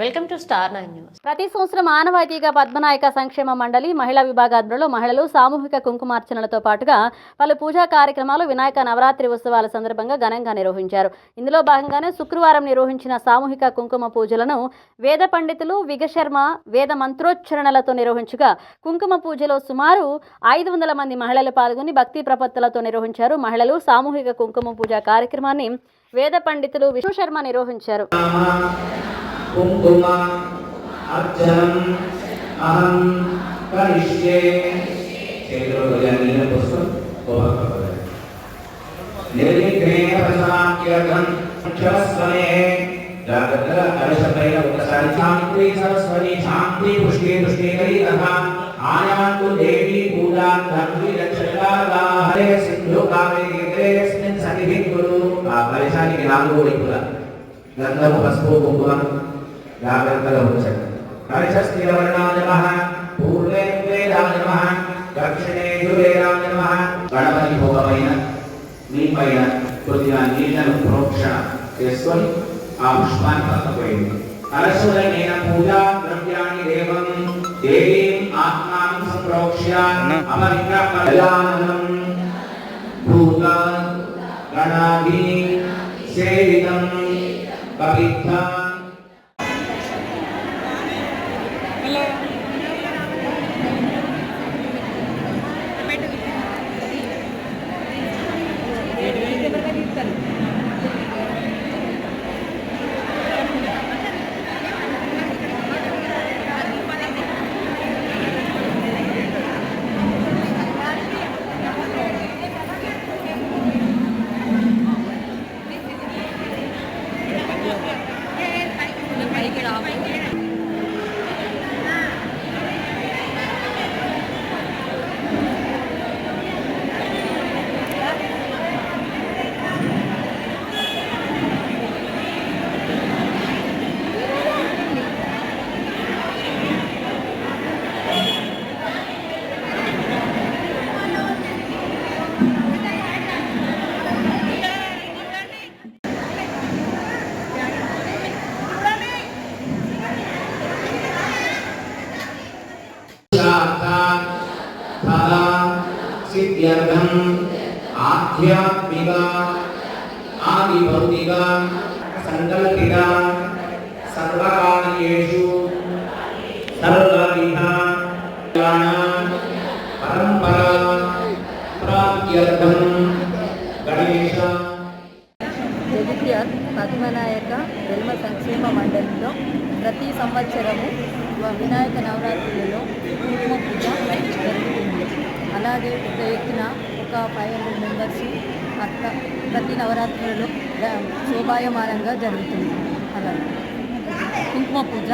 Welcome to star nine news. ప్రతి సంవత్సరం ఆనవాయితీగా పద్మనాయక సంక్షేమ మండలి మహిళా విభాగాధ్వర్యంలో మహిళలు సామూహిక కుంకుమార్చనలతో పాటుగా పలు పూజా కార్యక్రమాలు వినాయక నవరాత్రి ఉత్సవాల సందర్భంగా ఘనంగా నిర్వహించారు. ఇందులో భాగంగానే శుక్రవారం నిర్వహించిన సామూహిక కుంకుమ పూజలను వేద పండితులు విగశర్మ వేద మంత్రోచ్చరణలతో నిర్వహించగా కుంకుమ పూజలో సుమారు ఐదు వందల మంది మహిళలు పాల్గొని భక్తి ప్రపత్తులతో నిర్వహించారు. మహిళలు సామూహిక కుంకుమ పూజ కార్యక్రమాన్ని వేద పండితులు విష్ణు శర్మ నిర్వహించారు. कुंकुम अक्षरम अहम करिष्ये। क्षेत्र भजन नील पुष्प को भक्त हो जाए निर्विघ्नेन प्रसाद्यर्थम क्षरस्वने जागत्र अरसपैल उपसारी शांति सरस्वती शांति पुष्टि पुष्टि करी तथा आयान को देवी पूजा धर्मी रक्षका हरे सिंधु कामे देते स्मिन सति भी गुरु का परेशानी के नाम को नहीं पूरा गंधर्व हस्तो कुंकुम जागृतलौकसत् कणिषस्थिरवर्णानमः पूर्वे कुबेरानमः दक्षिणे कुबेरानमः गणपतिभोगपैन नीपैन कृत्या नीलं प्रोक्षण यस्वन् आपुष्पान् पक्वयन् अलसूरणेन पूजा द्रव्याणि देवं देवीम् आत्मानं सम्प्रोक्ष्य अमरिन्द्रकल्याणं भूत गणादि सेवितं कवित्था പോലെ సిద్ధ్యర్థం ఆధ్యాత్మిక ఆది భౌతిక సంకల్పిత సర్వకార్యేషు సర్వవిధ జ్ఞాన పరంపర ప్రాప్త్యర్థం గణేశ జగిత్యాల్ పద్మనాయక వెల్మ సంక్షేమ మండలిలో ప్రతి సంవత్సరము వ- వినాయక నవరాత్రులలో కుంకుమ పూజ జరుగుతుంది అలాగే పెద్ద ఎత్తున ఒక ఫైవ్ హండ్రెడ్ మెంబర్స్ అత్త ప్రతి నవరాత్రులలో శోభాయమానంగా జరుగుతుంది. అలాగే కుంకుమ పూజ.